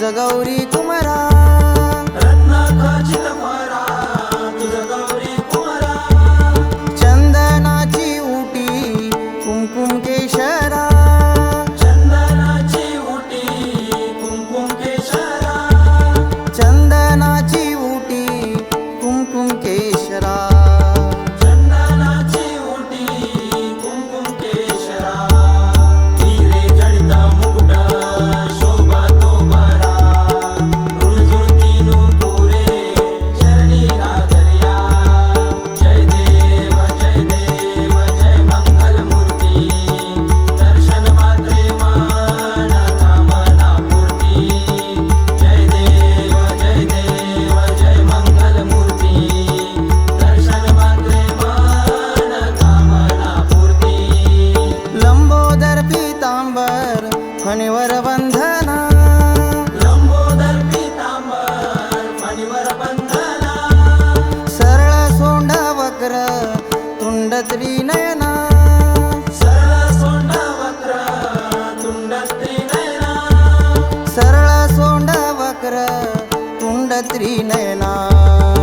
जगौरी कुमरा रत्नाकाचित કરી નેલા